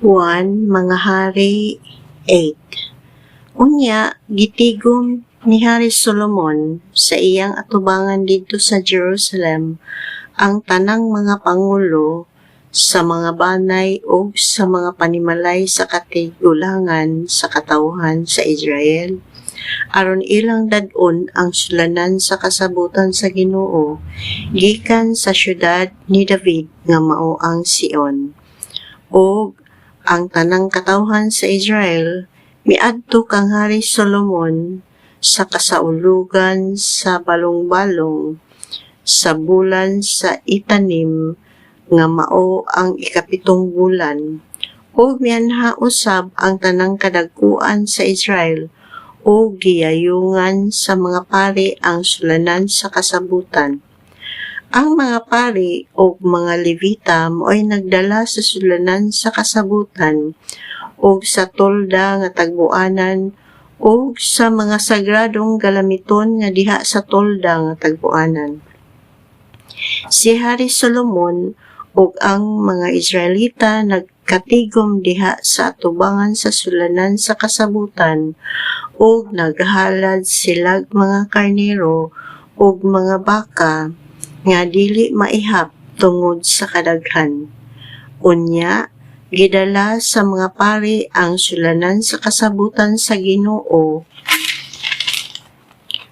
1 Mga Hari 8 Unya, gitigom ni Hari Solomon sa iyang atubangan dito sa Jerusalem ang tanang mga pangulo sa mga banay o sa mga panimalay sa katigulangan sa katawhan sa Israel. Aron ilang dadon ang sulanan sa kasabutan sa Ginoo gikan sa syudad ni David nga mao ang Sion. O ang tanang katawhan sa Israel miadto kang Hari Solomon sa kasaulugan sa balong-balong sa bulan sa itanim nga mao ang ikapitong bulan ug mianha usab ang tanang kadagkuan sa Israel o giyayungan sa mga pari ang sulanan sa kasabutan. Ang mga pari o mga levita mo'y nagdala sa sulanan sa kasabutan o sa tolda nga tagbuanan o sa mga sagradong galamiton nga diha sa tolda nga tagbuanan. Si Hari Solomon ug ang mga Israelita nagkatigom diha sa atubangan sa sulanan sa kasabutan ug naghalad silag mga karnero ug mga baka nga dili maihap tungod sa kadaghan. Unya, gidala sa mga pari ang sulanan sa kasabutan sa Ginoo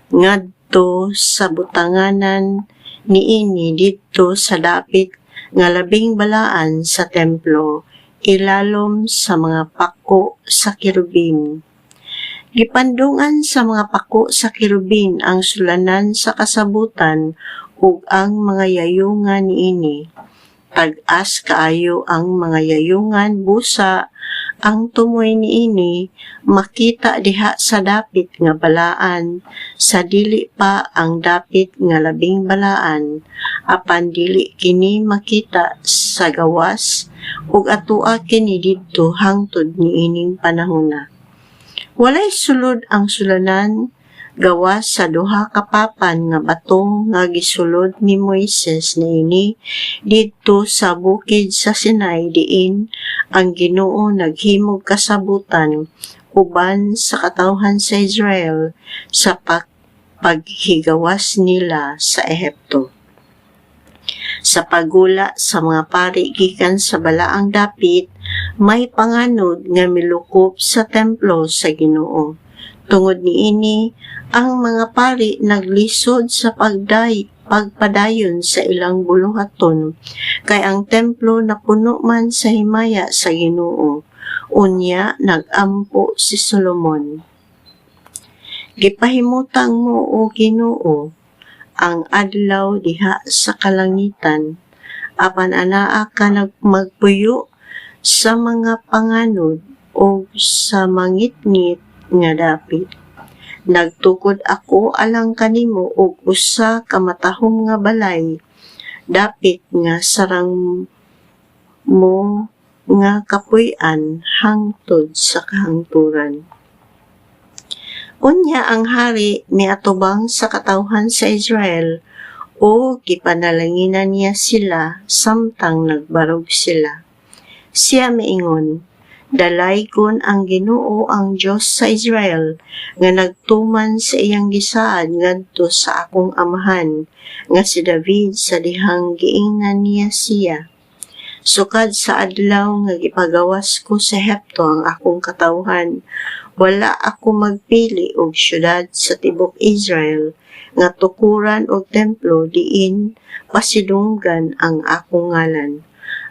ngadto sa butanganan niini didto sa dapit nga labing balaan sa templo ilalom sa mga pako sa kirubin. Gipandungan sa mga pako sa kirubin ang sulanan sa kasabutan ug ang mga yayungan niini. Tag-as kaayo ang mga yayungan busa ang tumoy niini makita diha sa dapit nga balaan sa dili pa ang dapit nga labing balaan apan dili kini makita sa gawas ug atua kini didto hangtod niining panahona walay sulod ang sulanan gawas sa duha ka papan nga batong nga gisulod ni Moises niini didto sa bukid sa Sinai diin ang Ginoo naghimog kasabutan uban sa katawhan sa Israel sa pag paghigawas nila sa Ehipto. Sa pagula sa mga pari gikan sa balaang dapit, may panganod nga milukop sa templo sa Ginoo. Tungod niini, ang mga pari naglisod sa pagday pagpadayon sa ilang buluhaton kay ang templo napuno man sa himaya sa Ginoo. Unya nagampo si Solomon. Gipahimutang mo o Ginoo ang adlaw diha sa kalangitan apan anaa ka nagmagpuyo sa mga panganod o sa mangitngit nga dapit Nagtukod ako alang kanimo og usa ka matahom nga balay. Dapit nga sarang mo nga kapuy-an hangtod sa kahangturan. Unya ang hari miatubang sa katawhan sa Israel o gipanalanginan niya sila samtang nagbarog sila. Siya miingon, Dalay kon ang Ginoo ang Dios sa Israel nga nagtuman sa iyang gisaad ngadto sa akong amahan nga si David sa dihang giingnan niya siya. Sukad sa adlaw nga gipagawas ko sa Hepto ang akong katawhan, wala ako magpili og syudad sa tibok Israel nga tukuran og templo diin pasidunggan ang akong ngalan.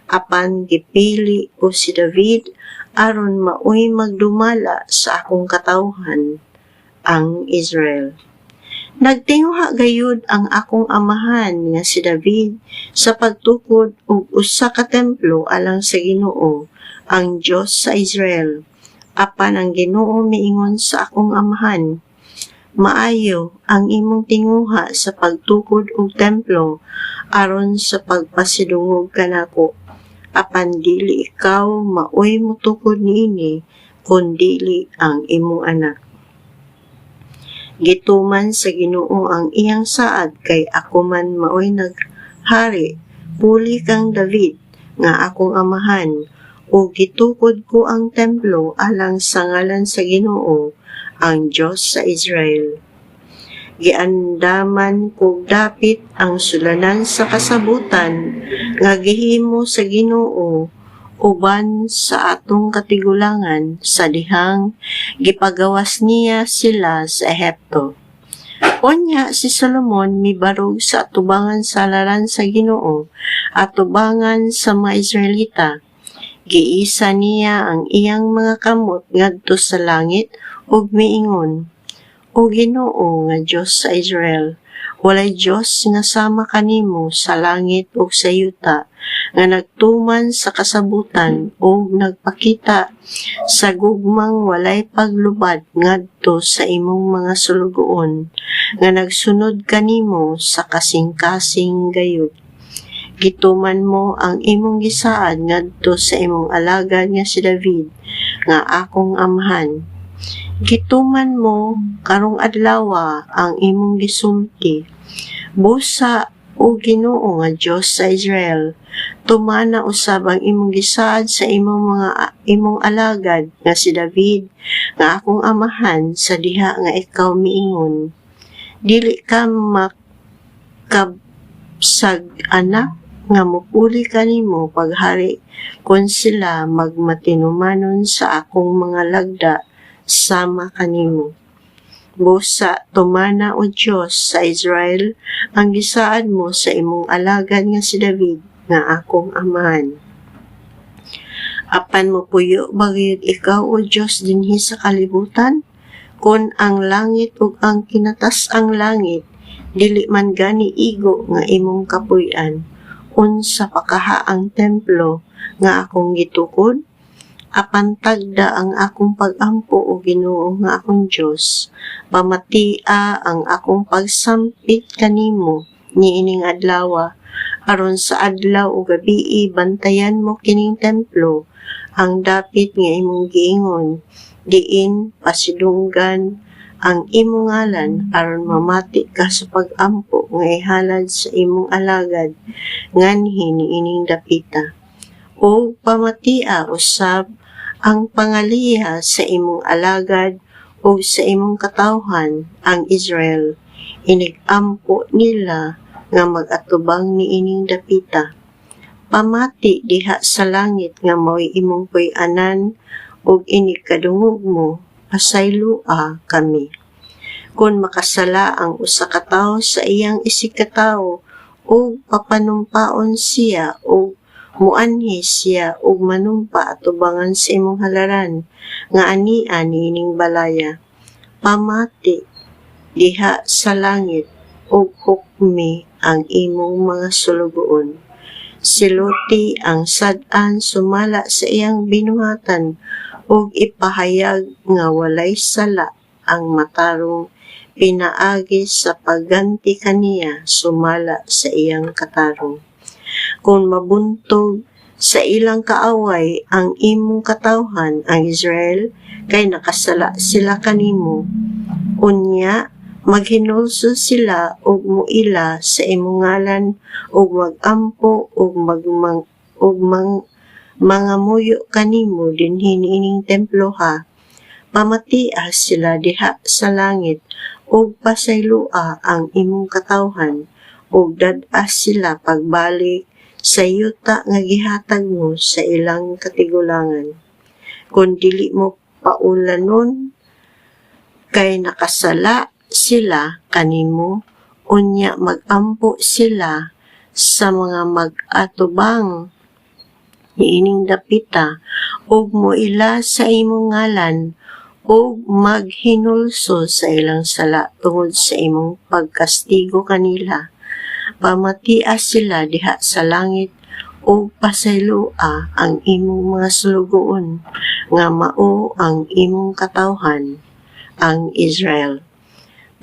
Apan gipili ko si David aron maoy magdumala sa akong katawhan ang Israel. Nagtinguha gayud ang akong amahan nga si David sa pagtukod og usa ka templo alang sa Ginoo, ang Dios sa Israel. Apan ang Ginoo miingon sa akong amahan, maayo ang imong tinguha sa pagtukod og templo aron sa pagpasidungog kanako apan dili ikaw maoy mutukod niini kun dili ang imong anak. Gituman sa Ginoo ang iyang saad kay ako man maoy naghari. Puli kang David nga akong amahan. O gitukod ko ang templo alang sa ngalan sa Ginoo ang Dios sa Israel giandaman kog dapit ang sulanan sa kasabutan nga gihimo sa Ginoo uban sa atong katigulangan sa dihang gipagawas niya sila sa Ehipto. Unya si Solomon mibarog sa atubangan sa laran sa Ginoo atubangan sa mga Israelita. Giisa niya ang iyang mga kamot ngadto sa langit ug miingon o Ginoo nga Dios sa Israel, walay Dios nga sama kanimo sa langit ug sa yuta, nga nagtuman sa kasabutan ug nagpakita sa gugmang walay paglubad ngadto sa imong mga sulugoon, nga nagsunod kanimo sa kasing-kasing gayud. Gituman mo ang imong gisaad ngadto sa imong alagad nga si David, nga akong amhan, gituman mo karong adlaw ang imong gisulti. Busa o Ginoo nga Dios sa Israel tumana usab ang imong gisaad sa imong mga imong alagad nga si David nga akong amahan sa diha nga ikaw miingon. Dili ka makabsag anak nga mupuli kanimo paghari kon sila magmatinumanon sa akong mga lagda sama kanimo. Busa tumana o Diyos sa Israel ang gisaad mo sa imong alagad nga si David nga akong amahan. Apan mo puyo bagayod ikaw o Diyos dinhi sa kalibutan? Kung ang langit ug ang kinatas ang langit, dili man gani igo nga imong kapuy-an, unsa pakaha ang templo nga akong gitukod? Apan tagda ang akong pagampo o Ginoo nga akong Dios pamatia ang akong pagsampit kanimo niining adlaw aron sa adlaw o gabii bantayan mo kining templo. Ang dapit nga imong giingon diin pasidunggan ang imong ngalan aron mamati ka sa pagampo nga ihalad sa imong alagad. Nganhi niining dapita o pamatia usab ang pangaliha sa imong alagad o sa imong katawhan ang Israel. Inigampo nila nga magatubang ni ining dapita. Pamati diha sa langit nga mo'y imong puy-anan ug ini kadungog mo pasaylua kami. Kun makasala ang usa ka tawo sa iyang isikatawo o papanumpaon siya o muanhi siya ug manumpa atubangan sa imong halaran nga ani ani ning balaya. Pamati diha sa langit ug hukmi ang imong mga sulugoon. Siluti ang sad-an sumala sa iyang binuhatan ug ipahayag nga walay sala ang matarong pinaagi sa pagganti kaniya sumala sa iyang katarong kung mabuntog sa ilang kaaway ang imong katawhan ang Israel kay nakasala sila kanimo. Unya maghinulso sila og muila sa imong ngalan ug magampo ug magmang ug mang, mga muyo kanimo dinhi niining templo ha. Pamatias sila diha sa langit ug pasaylua ang imong katawhan ug dadas sila pagbalik sa yuta nga gihatag mo sa ilang katigulangan. Kung dili mo paulanon, kay nakasala sila kanimo, unya magampo sila sa mga mag-atubang niining dapita, ug mo ila sa imong ngalan, ug maghinulso sa ilang sala tungod sa imong pagkastigo kanila pamatias sila diha sa langit o pasaylua ang imong mga sulugoon nga mao ang imong katawhan ang Israel.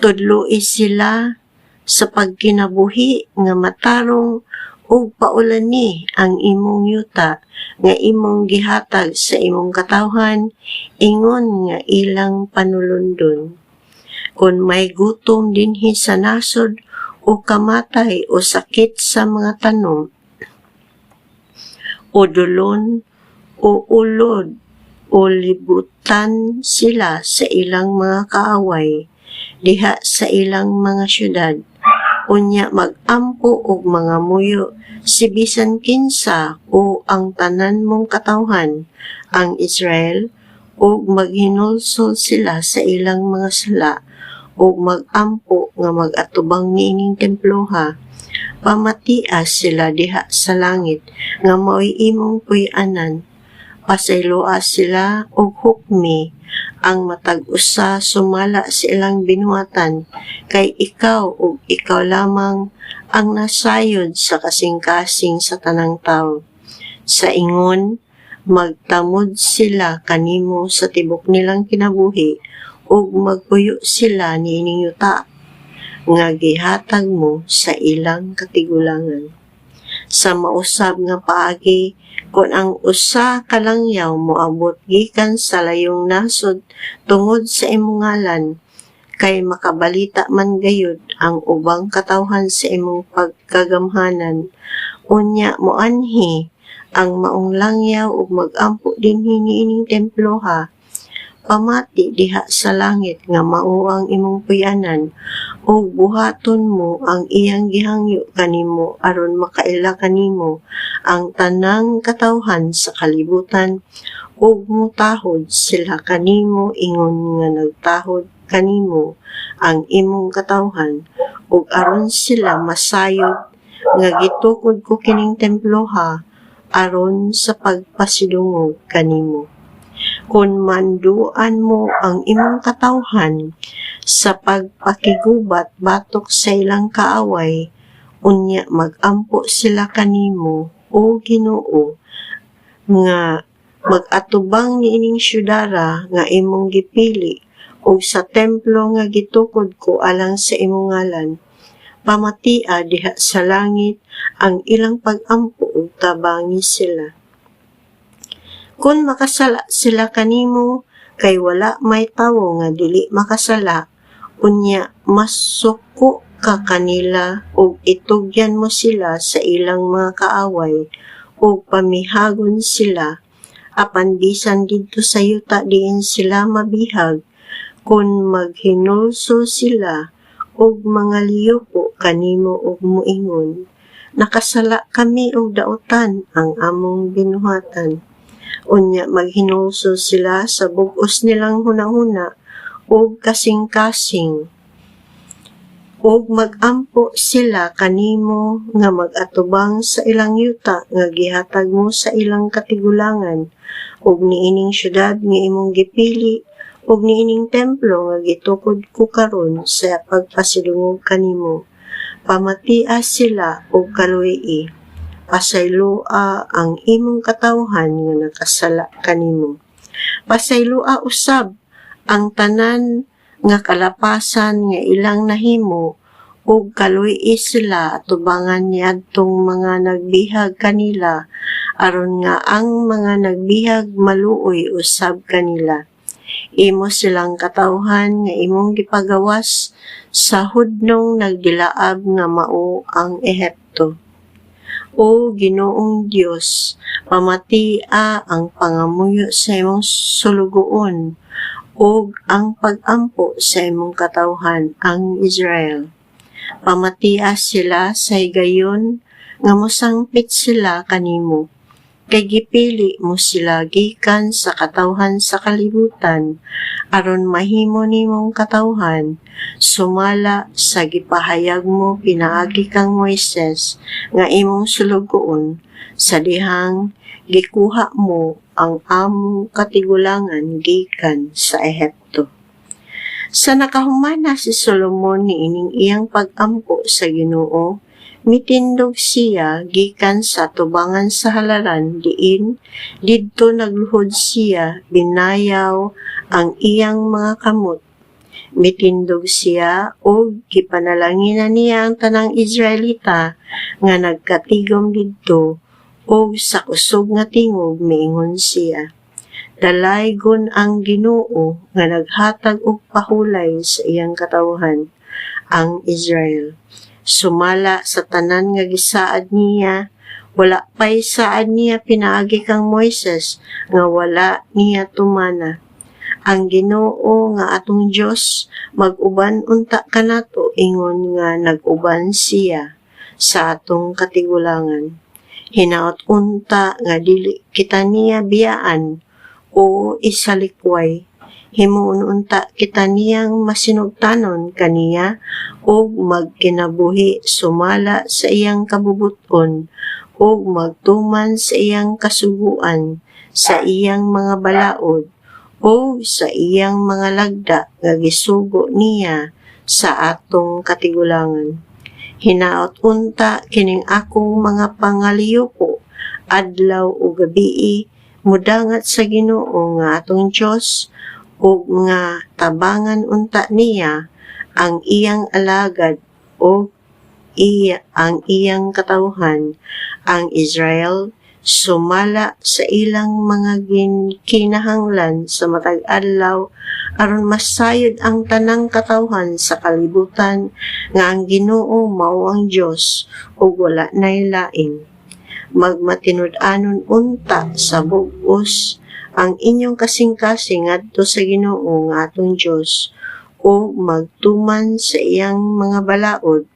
Tudloi sila sa pagkinabuhi nga matarong ug paulani ang imong yuta nga imong gihatag sa imong katawhan ingon nga ilang panulundon. Kung may gutom dinhi sa nasod o kamatay o sakit sa mga tanom o dulon o o ulod o libutan sila sa ilang mga kaaway diha sa ilang mga syudad. Unya magampo og mga muyo si bisan kinsa o ang tanan mong katawhan ang Israel ug maghinulsol sila sa ilang mga sala ug magampo nga magatubang niining temploha pamatias sila diha sa langit nga mao'y imong puy-anan. Pasayloa sila og hukmi. Ang matag usa sumala sa ilang binuhatan kay ikaw ug ikaw lamang ang nasayod sa kasing-kasing sa tanang tawo sa ingon magtamod sila kanimo sa tibok nilang kinabuhi ug magpuyo sila niining yuta nga gihatag mo sa ilang katigulangan. Sa mausab nga paagi kung ang usa ka langyaw moabot gikan sa layong nasod tungod sa imong ngalan kay makabalita man gayud ang ubang katawhan sa imong pagkagamhanan. Unya moanhi ang maong langyaw ug magampo dinhi niining templo ha pamati diha sa langit nga mao ang imong puyanan ug buhaton mo ang iyang gihangyo kanimo aron makaila kanimo ang tanang katawhan sa kalibutan ug mutahod sila kanimo ingon nga nagtahod kanimo ang imong katawhan ug aron sila masayod nga gitukod ko kining templo ha aron sa pagpasidungog kanimo kung manduan mo ang imong katawhan sa pagpakigubat batok sa ilang kaaway, unya magampo sila kanimo o Ginoo nga magatubang niining syudara nga imong gipili o sa templo nga gitukod ko alang sa imong ngalan. Pamatia diha sa langit ang ilang pag-ampo ug tabangi sila kun makasala sila kanimo kay wala may tawo nga dili makasala unya masuko ka kanila ug itugyan mo sila sa ilang mga kaaway ug pamihagon sila. Apan bisan didto sa yuta diin sila mabihag. Kun maghinulso sila ug mga liyoko kanimo ug muingon nakasala kami og dautan ang among binuhatan unya maghinulso sila sa bugos nilang hunahuna ug kasing-kasing. Ug magampo sila kanimo nga magatubang sa ilang yuta nga gihatag mo sa ilang katigulangan ug niining syudad nga imong gipili ug niining templo nga gitukod ko karon sa pagpasidungog kanimo. Pamatias sila og kaluyi pasaylua ang imong katawhan nga nakasala kanimo. Pasaylua usab ang tanan nga kalapasan nga ilang nahimo ug kaluy sila atubangan niadtong mga nagbihag kanila. Aron nga ang mga nagbihag maluoy usab kanila. Imo silang katawhan nga imong gipagawas sa hudnong nagdilaab nga mao ang Ehipto o Ginoong Dios, pamatia ang pangamuyo sa imong sulugoon ug ang pag-ampo sa imong katawhan ang Israel. Pamatia sila sa higayon nga mosangpit sila kanimo kay gipili mo sila gikan sa katawhan sa kalibutan aron mahimo nimong katawhan sumala sa gipahayag mo pinaagi kang Moises nga imong sulugoon sa dihang gikuha mo ang among katigulangan gikan sa Ehipto. Sa nakahumana si Solomon ni ining iyang pag-ampo sa Ginoo mitindog siya gikan sa tubangan sa halaran diin didto nagluhod siya binayaw ang iyang mga kamot. Mitindog siya o gipanalangina niya ang tanang Israelita nga nagkatigom didto o sa kusog nga tingog miingon siya. Dalaygon ang Ginoo nga naghatag og pahulay sa iyang katawhan ang Israel sumala sa tanan nga gisaad niya Wala pa'y saan niya pinaagi kang Moises nga wala niya tumana. Ang Ginoo nga atong Dios mag-uban unta kanato ingon nga nag-uban siya sa atong katigulangan. Hinaot unta nga dili kita niya biyaan o isalikway himuon unta kita niyang masinugtanon kaniya ug magkinabuhi sumala sa iyang kabubuton ug magtuman sa iyang kasuguan sa iyang mga balaod o sa iyang mga lagda nga gisugo niya sa atong katigulangan. Hinaot unta kining akong mga pangaliyoko adlaw o gabii mudangat sa Ginoo nga atong Dios ug nga tabangan unta niya ang iyang alagad o iya ang iyang katawhan. Ang Israel sumala sa ilang mga kinahanglan sa matag adlaw aron masayod ang tanang katawhan sa kalibutan nga ang Ginoo mao ang Dios ug wala nay lain. Magmatinud-anon unta sa bug-os ang inyong kasing-kasing adto sa Ginoo nga atong Dios o magtuman sa iyang mga balaod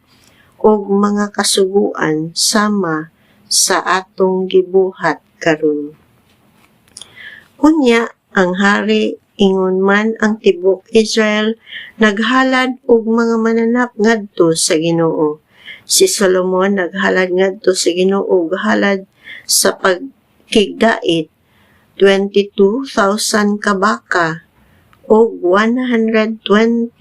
o mga kasuguan sama sa atong gibuhat karon. Unya ang hari ingon man ang tibok Israel naghalad og mga mananap ngadto sa Ginoo. Si Solomon naghalad ngadto sa Ginoo halad sa pagkigdait 22,000 ka baka o 120,000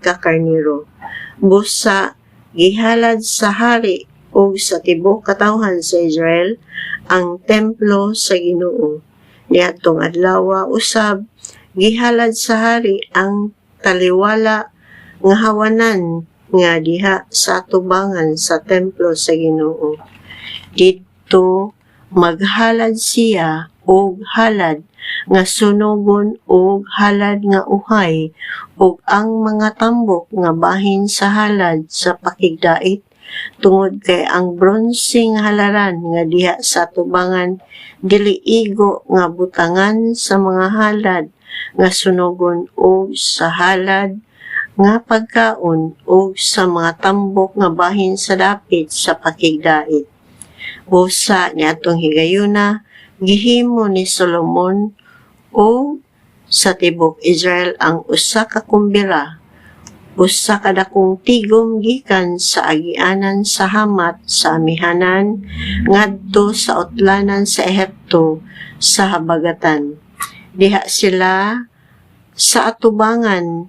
ka karniro. Busa, gihalad sa hari o sa tibok katawhan sa Israel ang templo sa Ginoo. Niadtong adlaw usab gihalad sa hari ang taliwala nga hawanan nga diha sa tubangan sa templo sa Ginoo. Dito maghalad siya og halad nga sunugon og halad nga uhay ug ang mga tambok nga bahin sa halad sa pakigdait tungod kay ang bronseng halaran nga diha sa tubangan dili igo nga butangan sa mga halad nga sunugon og sa halad nga pagkaon og sa mga tambok nga bahin sa dapit sa pakigdait. Busa ni atong higayuna gihimo ni Solomon o sa tibok Israel ang usa ka kumbira usa ka dakong tigom gikan sa agianan sa Hamat sa amihanan ngadto sa utlanan sa Ehipto sa habagatan. Diha sila sa atubangan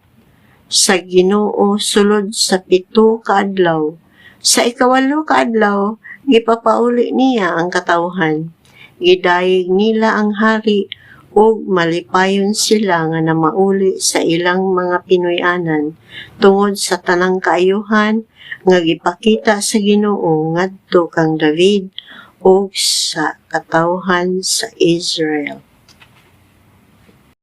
sa Ginoo sulod sa pito ka adlaw. Sa ikawalo ka adlaw gipapauli niya ang katawhan gidayeg nila ang hari ug malipayon sila nga namauli sa ilang mga Pinoyanan tungod sa tanang kaayuhan nga gipakita sa Ginoo ngadto kang David ug sa katawhan sa Israel.